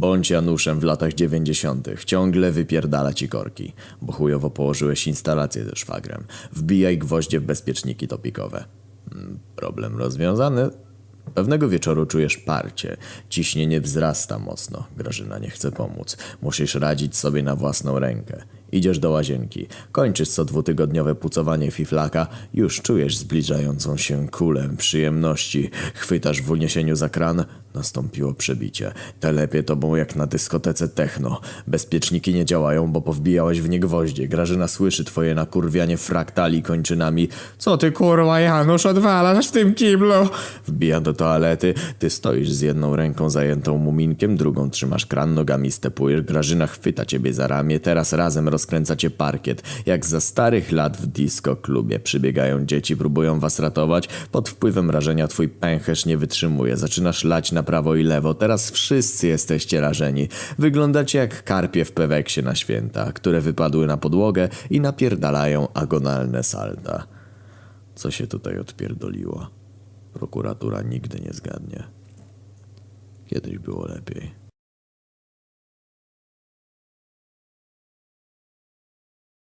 Bądź Januszem w latach dziewięćdziesiątych. Ciągle wypierdala ci korki, bo chujowo położyłeś instalację ze szwagrem. Wbijaj gwoździe w bezpieczniki topikowe. Mm, Problem rozwiązany. Pewnego wieczoru czujesz parcie. Ciśnienie wzrasta mocno. Grażyna nie chce pomóc. Musisz radzić sobie na własną rękę. Idziesz do łazienki. Kończysz co dwutygodniowe pucowanie fiflaka. Już czujesz zbliżającą się kulę przyjemności. Chwytasz w uniesieniu za kran. Nastąpiło przebicie. Telepie tobą jak na dyskotece techno. Bezpieczniki nie działają, bo powbijałeś w nie gwoździe. Grażyna słyszy twoje nakurwianie fraktali kończynami. Co ty kurwa Janusz odwalasz w tym kiblu? Wbija do toalety. Ty stoisz z jedną ręką zajętą muminkiem, drugą trzymasz kran, nogami stepujesz. Grażyna chwyta ciebie za ramię. Teraz razem rozkręcacie parkiet. Jak za starych lat w disco klubie. Przybiegają dzieci, próbują was ratować. Pod wpływem rażenia twój pęcherz nie wytrzymuje. Zaczynasz lać na prawo i lewo. Teraz wszyscy jesteście rażeni. Wyglądacie jak karpie w peweksie na święta, które wypadły na podłogę i napierdalają agonalne salta. Co się tutaj odpierdoliło? Prokuratura nigdy nie zgadnie. Kiedyś było lepiej.